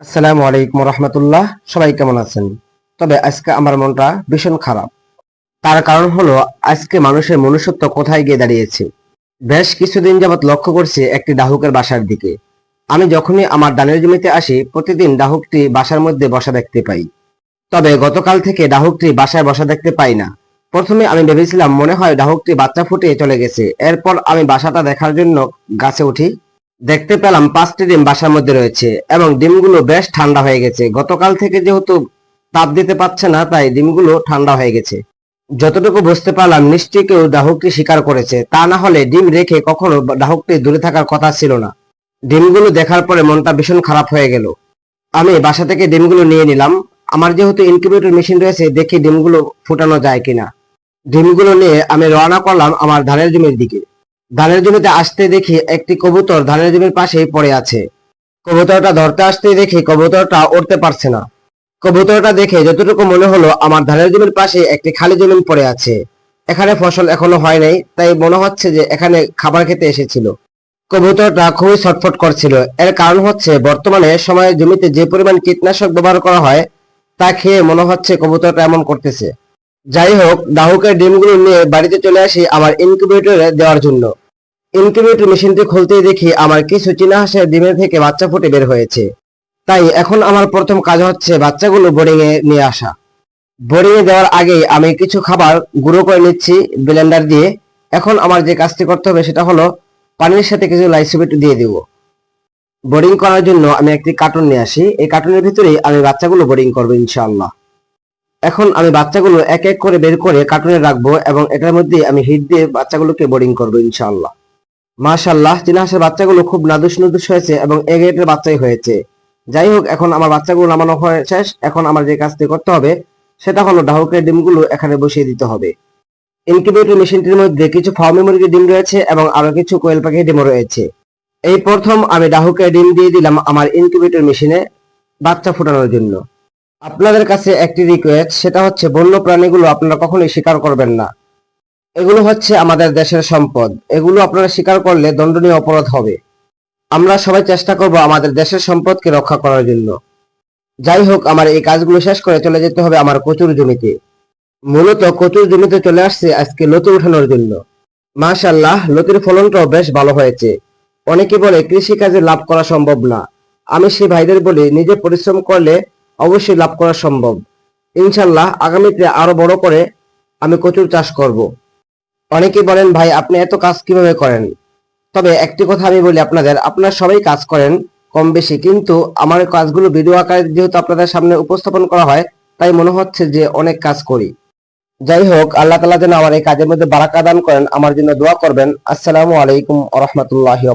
আসসালামু আলাইকুম রহমতুল্লাহ। সবাই কেমন আছেন? তবে আজকে আমার মনটা ভীষণ খারাপ। তার কারণ হলো, আজকে মানুষের মনুষ্যত্ব কোথায় গিয়ে দাঁড়িয়েছে? বেশ কিছুদিন যাবৎ লক্ষ্য একটি ডাহুকের বাসার দিকে। আমি যখনই আমার দানের জমিতে আসি, প্রতিদিন ডাহুকটি বাসার মধ্যে বসা দেখতে পাই। তবে গতকাল থেকে ডাহুকটি বাসায় বসা দেখতে পাই না। প্রথমে আমি ভেবেছিলাম, মনে হয় ডাহুকটি বাচ্চা ফুটিয়ে চলে গেছে। এরপর আমি বাসাটা দেখার জন্য গাছে উঠি। দেখতে পেলাম পাঁচটি ডিম বাসার মধ্যে রয়েছে এবং ডিমগুলো বেশ ঠান্ডা হয়ে গেছে। গতকাল থেকে যেহেতু তাপ দিতে পারছে না, তাই ডিমগুলো ঠান্ডা হয়ে গেছে। যতটুকু বুঝতে পারলাম, নিশ্চয়ই কেউ ডাহুকটি শিকার করেছে। তা না হলে ডিম রেখে কখনো ডাহুকটি দূরে থাকার কথা ছিল না। ডিমগুলো দেখার পরে মনটা ভীষণ খারাপ হয়ে গেল। আমি বাসা থেকে ডিমগুলো নিয়ে নিলাম। আমার যেহেতু ইনকিউবেটর মেশিন রয়েছে, দেখি ডিমগুলো ফুটানো যায় কিনা। ডিমগুলো নিয়ে আমি রওনা করলাম আমার ধানের জমির দিকে। ধানের জমিতে আসতে দেখি একটি কবুতর ধানের জমির পাশেই পড়ে আছে। কবুতরটা ধরতে আসতে দেখি কবুতরটা উঠতে পারছে না। কবুতরটা দেখে যতটুকু মনে হলো, আমার ধানের জমির পাশে একটি খালি জমিন পড়ে আছে। এখানে ফসল এখনও হয় নাই, তাই মনে হচ্ছে যে এখানে খাবার খেতে এসেছিল। কবুতরটা খুবই ছটফট করছিল। এর কারণ হচ্ছে, বর্তমানে সময়ে জমিতে যে পরিমাণ কীটনাশক ব্যবহার করা হয়, তা খেয়ে মনে হচ্ছে কবুতরটা এমন করতেছে। যাই হোক ডাহুকের ডিমগুলো নিয়ে বাড়িতে চলে আসি আমার ইনকিউবেটরে দেওয়ার জন্য। ইনকিউবেটর মেশিনটি খুলতেই দেখি আমার কিছু চীনা হাঁসের ডিমের থেকে বাচ্চা ফুটে বের হয়েছে। তাই এখন আমার প্রথম কাজ হচ্ছে বাচ্চাগুলো বোর্ডিং এ নিয়ে আসা। বোর্ডিং এ দেওয়ার আগেই আমি কিছু খাবার গুঁড়ো করে নিচ্ছি ব্লেন্ডার দিয়ে। এখন আমার যে কাজটি করতে হবে সেটা হলো পানির সাথে কিছু লাইসোবিট দিয়ে দিব। বোর্ডিং করার জন্য আমি একটি কার্টুন নিয়ে আসি। এই কার্টুনের ভিতরেই আমি বাচ্চাগুলো বোর্ডিং করব ইনশাআল্লাহ। এখন আমি বাচ্চাগুলো এক এক করে বের করে কার্টুনে রাখব এবং এটার মধ্যে আমি হিট দিয়ে বাচ্চাগুলোকে বোর্ডিং করব ইনশাআল্লাহ। মাশাল্লাহ চীনা হাঁসের বাচ্চাগুলো খুব নাদুস নুদুস হয়েছে এবং এ বাচ্চাই হয়েছে। যাই হোক, এখন আমার বাচ্চাগুলো নামানো হয়ে শেষ। এখন আমার যে কাজটি করতে হবে, সেটা হলো ডাহুকের ডিমগুলো এখানে বসিয়ে দিতে হবে। ইনকিউবেটর মেশিনটির মধ্যে কিছু ফার্মি মুরগির ডিম রয়েছে এবং আরও কিছু কোয়েল পাখির ডিমও রয়েছে। এই প্রথম আমি ডাহুকের ডিম দিয়ে দিলাম আমার ইনকিউবেটর মেশিনে বাচ্চা ফোটানোর জন্য। আপনাদের কাছে একটি রিকোয়েস্ট সেটা হচ্ছে বন্য প্রাণীগুলো আপনারা কখনোই স্বীকার করবেন না। এগুলো হচ্ছে আমাদের দেশের সম্পদ। এগুলো আপনারা স্বীকার করলে দণ্ডনীয় অপরাধ হবে। আমরা সবাই চেষ্টা করব আমাদের দেশের সম্পদকে রক্ষা করার জন্য। যাই হোক, আমার এই কাজগুলো শেষ করে চলে যেতে হবে আমার কচুর জমিতে। মূলত কচুর জমিতে চলে আসছে আজকে লতি উঠানোর জন্য। মাশাল্লাহ লতির ফলনটাও বেশ ভালো হয়েছে। অনেকে বলে কৃষি কাজে লাভ করা সম্ভব না। আমি সেই ভাইদের বলি, নিজে পরিশ্রম করলে অবশ্যই লাভ করা সম্ভব। ইনশাল্লাহ আগামীতে আরও বড় করে আমি কচুর চাষ করব। অনেকে বলেন, ভাই, আপনি এত কাজ কীভাবে করেন? তবে একটি কথা আমি বলি আপনাদের, আপনারা সবাই কাজ করেন কম বেশি, কিন্তু আমার কাজগুলো ভিডিও আকারে যেহেতু আপনাদের সামনে উপস্থাপন করা হয়, তাই মনে হচ্ছে যে অনেক কাজ করি। যাই হোক, আল্লাহ তালা যেন আমার এই কাজের মধ্যে বারাকা দান করেন, আমার জন্য দোয়া করবেন। আসসালামু আলাইকুম আ রহমতুল্লাহি